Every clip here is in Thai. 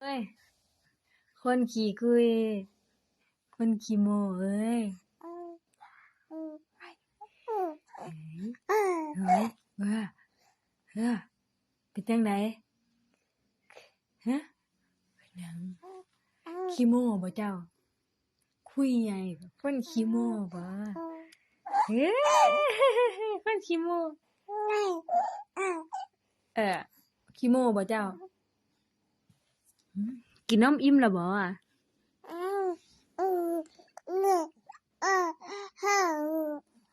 เอ้ย คนขี่กุย คนขี่โมเอ้ยเฮ้ยเฮ้ยว่าเฮ้อเป็นจังไดฮะเป็นหยังขี้โมบ่เจ้า คุยไงคนขี้โมบ่เฮ้ยคนขี้โมเออขี้โมบ่เจ้า กินน้ำอิ่มแล้วบ่อะ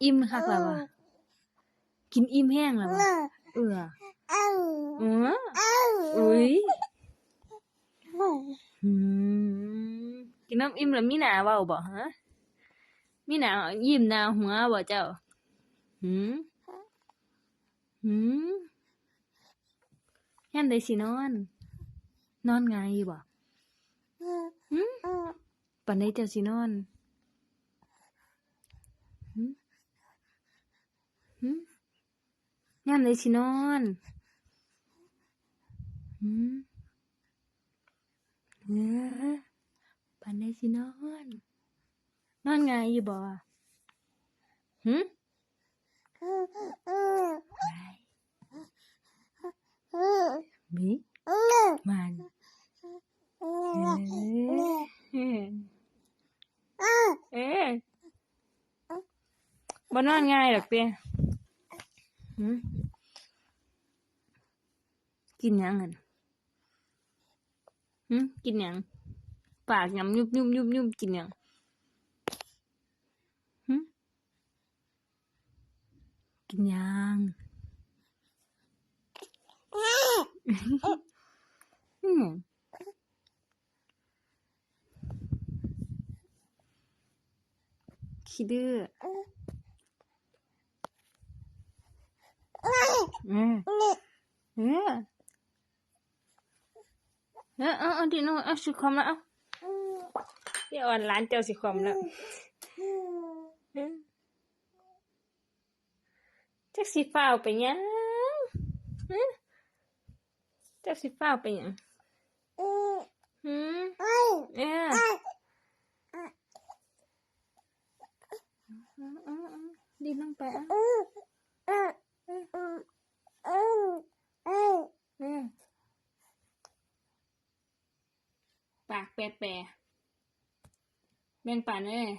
อิ่มคักแล้วบ่กินอิ่มแห้งแล้วบ่เออเอออุ้ยหืมกินน้ำอิ่มแล้วมีหน้าเว้าบ่ฮะมีหน้ายิ้มหน้าหัวบ่เจ้าหืมหืมยามใดสินอน นอนง่ายอยู่บ่หืมปานใดเจ้าสินอนหืมหืมยามใดสินอนหืมเอ้อปานใดสินอน นอนง่ายอยู่บ่หืมบิมันเอ้ยเอ้ย บ่นอนง่ายดอกเตี้ยกินยังกันหืมกินยัง ปากยำยุบยุบยุบยุบกินยังหืมกินยังอืมขี้ดื้อ เออเออเอออาเอาดิโนเอาสิคอมแล้วเอาเดี๋ยอ่อนร้านเจ้าสิคอมแล้วเจักสิฟ้าไปยังฮะจักสิฟ้าไปยังหืมเออเอาเอาเอาดินลงไปเอาเออ ปากแปดแปดแบ่งปันเลย